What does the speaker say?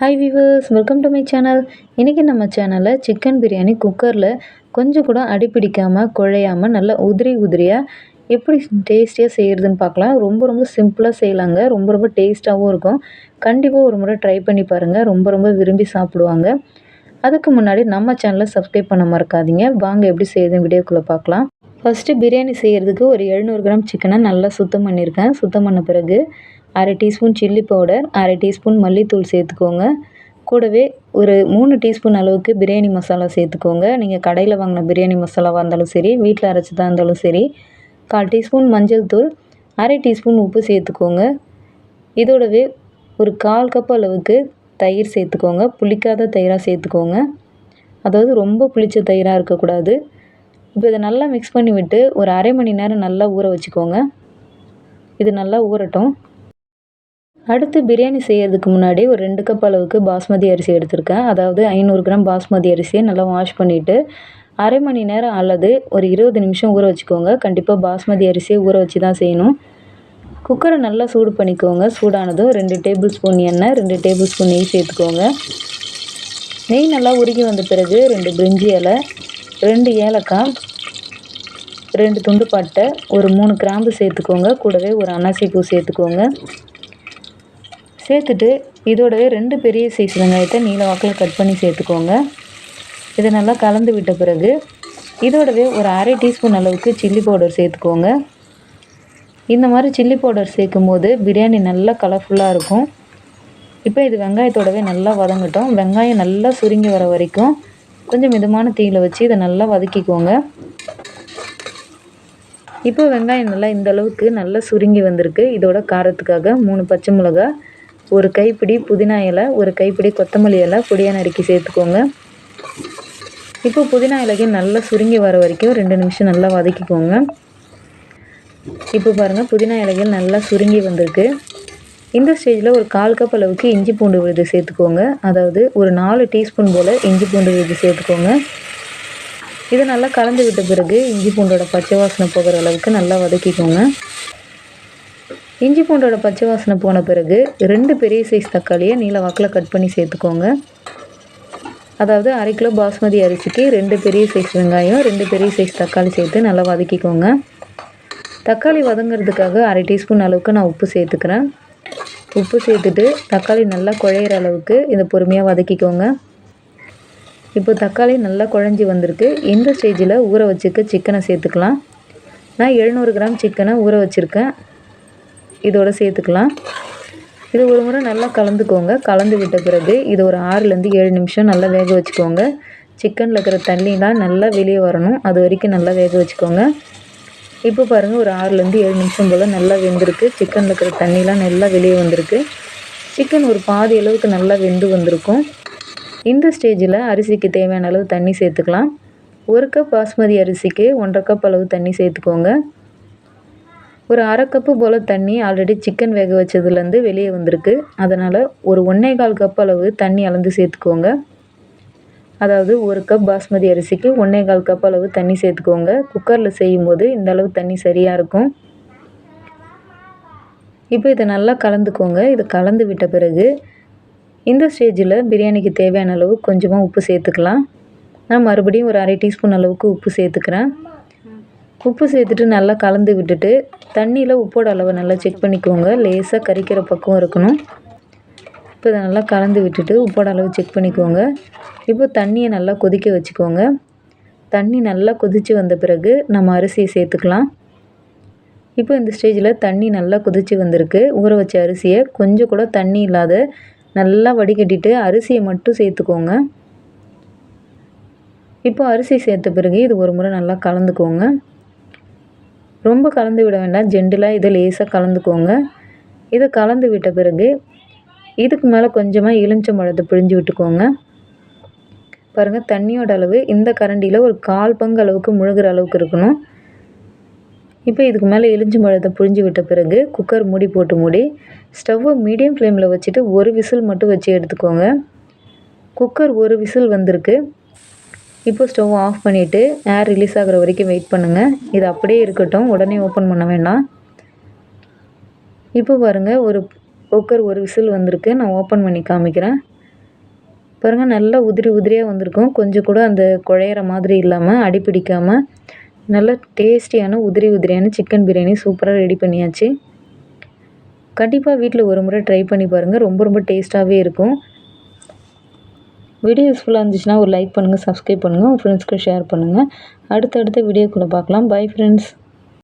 Hi viewers welcome to my channel இன்றைக்கி நம்ம சேனலில் சிக்கன் பிரியாணி குக்கரில் கொஞ்சம் கூட அடிப்பிடிக்காமல் குழையாமல் நல்லா உதிரி உதிரியாக எப்படி டேஸ்டியாக செய்கிறதுன்னு பார்க்கலாம். ரொம்ப ரொம்ப சிம்பிளாக செய்யலாங்க. ரொம்ப ரொம்ப டேஸ்ட்டாகவும் இருக்கும். கண்டிப்பாக ஒரு முறை ட்ரை பண்ணி பாருங்கள் ரொம்ப ரொம்ப விரும்பி சாப்பிடுவாங்க. அதுக்கு முன்னாடி நம்ம சேனலை சப்ஸ்கிரைப் பண்ண மறக்காதீங்க. வாங்க எப்படி செய்யுதுன்னு வீடியோக்குள்ளே பார்க்கலாம். ஃபஸ்ட்டு பிரியாணி செய்கிறதுக்கு ஒரு எழுநூறு கிராம் சிக்கனை நல்லா சுத்தம் பண்ணியிருக்கேன். சுத்தம் பண்ண பிறகு அரை டீஸ்பூன் சில்லி பவுடர் அரை டீஸ்பூன் மல்லித்தூள் சேர்த்துக்கோங்க. கூடவே ஒரு மூணு டீஸ்பூன் அளவுக்கு பிரியாணி மசாலா சேர்த்துக்கோங்க. நீங்கள் கடையில் வாங்கின பிரியாணி மசாலாவாக இருந்தாலும் சரி வீட்டில் அரைச்சதாக இருந்தாலும் சரி கால் டீஸ்பூன் மஞ்சள் தூள் அரை டீஸ்பூன் உப்பு சேர்த்துக்கோங்க. இதோடவே ஒரு கால் கப் அளவுக்கு தயிர் சேர்த்துக்கோங்க. புளிக்காத தயிராக சேர்த்துக்கோங்க. அதாவது ரொம்ப புளிச்ச தயிராக இருக்கக்கூடாது. இப்போ இதை நல்லா மிக்ஸ் பண்ணி விட்டு ஒரு அரை மணி நேரம் நல்லா ஊற வச்சுக்கோங்க. இது நல்லா ஊறட்டும். அடுத்து பிரியாணி செய்கிறதுக்கு முன்னாடி ஒரு ரெண்டு கப் அளவுக்கு பாஸ்மதி அரிசி எடுத்திருக்கேன். அதாவது ஐநூறு கிராம் பாஸ்மதி அரிசியை நல்லா வாஷ் பண்ணிவிட்டு அரை மணி நேரம் அல்லது ஒரு இருபது நிமிஷம் ஊற வச்சுக்கோங்க. கண்டிப்பாக பாஸ்மதி அரிசியை ஊற வச்சு தான் செய்யணும். குக்கரை நல்லா சூடு பண்ணிக்கோங்க. சூடானதும் ரெண்டு டேபிள் ஸ்பூன் எண்ணெய் ரெண்டு டேபிள் ஸ்பூன் நெய் சேர்த்துக்கோங்க. நெய் நல்லா உருகி வந்த பிறகு ரெண்டு பிரிஞ்சி இலை ரெண்டு ஏலக்காய் ரெண்டு துண்டு பட்டை ஒரு மூணு கிராம்பு சேர்த்துக்கோங்க. கூடவே ஒரு அன்னாசி பூ சேர்த்துக்கோங்க. சேர்த்துட்டு இதோடவே ரெண்டு பெரிய சைஸ் வெங்காயத்தை நீல வாக்கில் கட் பண்ணி சேர்த்துக்கோங்க. இதை நல்லா கலந்து விட்ட பிறகு இதோடவே ஒரு அரை டீஸ்பூன் அளவுக்கு சில்லி பவுடர் சேர்த்துக்கோங்க. இந்த மாதிரி சில்லி பவுடர் சேர்க்கும் போது பிரியாணி நல்லா கலர்ஃபுல்லாக இருக்கும். இப்போ இது வெங்காயத்தோடவே நல்லா வதங்கட்டும். வெங்காயம் நல்லா சுருங்கி வர வரைக்கும் கொஞ்சம் மிதமான தீயில் வச்சு இதை நல்லா வதக்கிக்கோங்க. இப்போ வெங்காயம் நல்லா இந்த அளவுக்கு நல்லா சுருங்கி வந்திருக்கு. இதோட காரத்துக்காக மூணு பச்சை மிளகா ஒரு கைப்பிடி புதினா இலை ஒரு கைப்பிடி கொத்தமல்லி இலை பொடியாக நறுக்கி சேர்த்துக்கோங்க. இப்போ புதினா இலைக்கு நல்லா சுருங்கி வர வரைக்கும் ரெண்டு நிமிஷம் நல்லா வதக்கிக்கோங்க. இப்போ பாருங்கள் புதினா இலைகள் நல்லா சுருங்கி வந்திருக்கு. இந்த ஸ்டேஜில் ஒரு கால் கப் அளவுக்கு இஞ்சி பூண்டு விழுது சேர்த்துக்கோங்க. அதாவது ஒரு நாலு டீஸ்பூன் போல் இஞ்சி பூண்டு விழுது சேர்த்துக்கோங்க. இதை நல்லா கலந்து விட்ட பிறகு இஞ்சி பூண்டோட பச்சை வாசனை போகிற அளவுக்கு நல்லா வதக்கிக்கோங்க. இஞ்சி பூண்டோட பச்சை வாசனை போன பிறகு ரெண்டு பெரிய சைஸ் தக்காளியை நீல வாக்கில் கட் பண்ணி சேர்த்துக்கோங்க. அதாவது அரை கிலோ பாஸ்மதி அரிசிக்கு ரெண்டு பெரிய சைஸ் வெங்காயம் ரெண்டு பெரிய சைஸ் தக்காளி சேர்த்து நல்லா வதக்கிக்கோங்க. தக்காளி வதங்கிறதுக்காக அரை டீஸ்பூன் அளவுக்கு நான் உப்பு சேர்த்துக்கிறேன். உப்பு சேர்த்துட்டு தக்காளி நல்லா குழையிற அளவுக்கு இதை பொறுமையாக வதக்கிக்கோங்க. இப்போ தக்காளி நல்லா குழஞ்சி வந்திருக்கு. இந்த ஸ்டேஜில் ஊற வச்சுக்க சிக்கனை சேர்த்துக்கலாம். நான் எழுநூறு கிராம் சிக்கனை ஊற வச்சுருக்கேன். இதோடு சேர்த்துக்கலாம். இது ஒரு முறை நல்லா கலந்துக்கோங்க. கலந்து விட்ட பிறகு இது ஒரு ஆறுலேருந்து ஏழு நிமிஷம் நல்லா வேக வச்சுக்கோங்க. சிக்கனில் இருக்கிற தண்ணிலாம் நல்லா வெளியே வரணும். அது வரைக்கும் நல்லா வேக வச்சுக்கோங்க. இப்போ பாருங்கள் ஒரு ஆறுலேருந்து ஏழு நிமிஷம் போல் நல்லா வெந்திருக்கு. சிக்கனில் இருக்கிற தண்ணிலாம் நல்லா வெளியே வந்திருக்கு. சிக்கன் ஒரு பாதி அளவுக்கு நல்லா வெந்து வந்திருக்கும். இந்த ஸ்டேஜில் அரிசிக்கு தேவையான அளவு தண்ணி சேர்த்துக்கலாம். ஒரு கப் பாஸ்மதி அரிசிக்கு ஒன்றரை கப் அளவு தண்ணி சேர்த்துக்கோங்க. ஒரு அரை கப்பு போல் தண்ணி ஆல்ரெடி சிக்கன் வேக வச்சதுலேருந்து வெளியே வந்திருக்கு. அதனால் ஒரு ஒன்றே கால் கப் அளவு தண்ணி அளந்து சேர்த்துக்கோங்க. அதாவது ஒரு கப் பாஸ்மதி அரிசிக்கு ஒன்றே கால் கப் அளவு தண்ணி சேர்த்துக்கோங்க. குக்கரில் செய்யும்போது இந்த அளவு தண்ணி சரியாக இருக்கும். இப்போ இதை நல்லா கலந்துக்கோங்க. இதை கலந்து விட்ட பிறகு இந்த ஸ்டேஜில் பிரியாணிக்கு தேவையான அளவு கொஞ்சமாக உப்பு சேர்த்துக்கலாம். நான் மறுபடியும் ஒரு அரை டீஸ்பூன் அளவுக்கு உப்பு சேர்த்துக்கிறேன். உப்பு சேர்த்துட்டு நல்லா கலந்து விட்டுட்டு தண்ணியில் உப்போட அளவை நல்லா செக் பண்ணிக்கோங்க. லேசாக கறிக்கிற பக்கம் இருக்கணும். இப்போ இதை நல்லா கலந்து விட்டுட்டு உப்போட அளவு செக் பண்ணிக்கோங்க. இப்போ தண்ணியை நல்லா கொதிக்க வச்சுக்கோங்க. தண்ணி நல்லா கொதித்து வந்த பிறகு நம்ம அரிசியை சேர்த்துக்கலாம். இப்போ இந்த ஸ்டேஜில் தண்ணி நல்லா கொதித்து வந்திருக்கு. ஊற வச்ச அரிசியை கொஞ்சம் கூட தண்ணி இல்லாத நல்லா வடிகட்டிட்டு அரிசியை மட்டும் சேர்த்துக்கோங்க. இப்போ அரிசி சேர்த்த பிறகு இது ஒரு முறை நல்லா கலந்துக்கோங்க. ரொம்ப கலந்து விட வேண்டாம். ஜென்டிலாக இதை லேசாக கலந்துக்கோங்க. இதை கலந்து விட்ட பிறகு இதுக்கு மேலே கொஞ்சமாக எலுமிச்சம்பழத்தை பிழிஞ்சு விட்டுக்கோங்க. பாருங்கள் தண்ணியோட அளவு இந்த கரண்டியில் ஒரு கால் பங்கு அளவுக்கு முழுகிற அளவுக்கு இருக்கணும். இப்போ இதுக்கு மேலே எலுமிச்சம்பழத்தை புழிஞ்சு விட்ட பிறகு குக்கர் மூடி போட்டு மூடி ஸ்டவ்வை மீடியம் ஃப்ளேமில் வச்சுட்டு ஒரு விசில் மட்டும் வச்சு எடுத்துக்கோங்க. குக்கர் ஒரு விசில் வந்திருக்கு. இப்போ ஸ்டவ் ஆஃப் பண்ணிவிட்டு ஏர் ரிலீஸ் ஆகிற வரைக்கும் வெயிட் பண்ணுங்கள் இது அப்படியே இருக்கட்டும். உடனே ஓப்பன் பண்ண வேண்டாம். இப்போ பாருங்கள் ஒரு குக்கர் ஒரு விசில் வந்திருக்கு. நான் ஓப்பன் பண்ணி காமிக்கிறேன். பாருங்கள் நல்லா உதிரி உதிரியாக வந்திருக்கும். கொஞ்சம் கூட அந்த குழையிற மாதிரி இல்லாமல் அடி பிடிக்காமல் நல்ல டேஸ்டியான உதிரி உதிரியான சிக்கன் பிரியாணி சூப்பராக ரெடி பண்ணியாச்சு. கண்டிப்பாக வீட்டில் ஒரு முறை ட்ரை பண்ணி பாருங்கள் ரொம்ப ரொம்ப டேஸ்ட்டாகவே இருக்கும். வீடியோ யூஸ்ஃபுல்லாக இருந்துச்சுன்னா ஒரு லைக் பண்ணுங்கள் சப்ஸ்கிரைப் பண்ணுங்கள் உங்கள் ஃப்ரெண்ட்ஸ்க்கு ஷேர் பண்ணுங்கள் அடுத்தடுத்த வீடியோக்குள்ளே பார்க்கலாம். Bye friends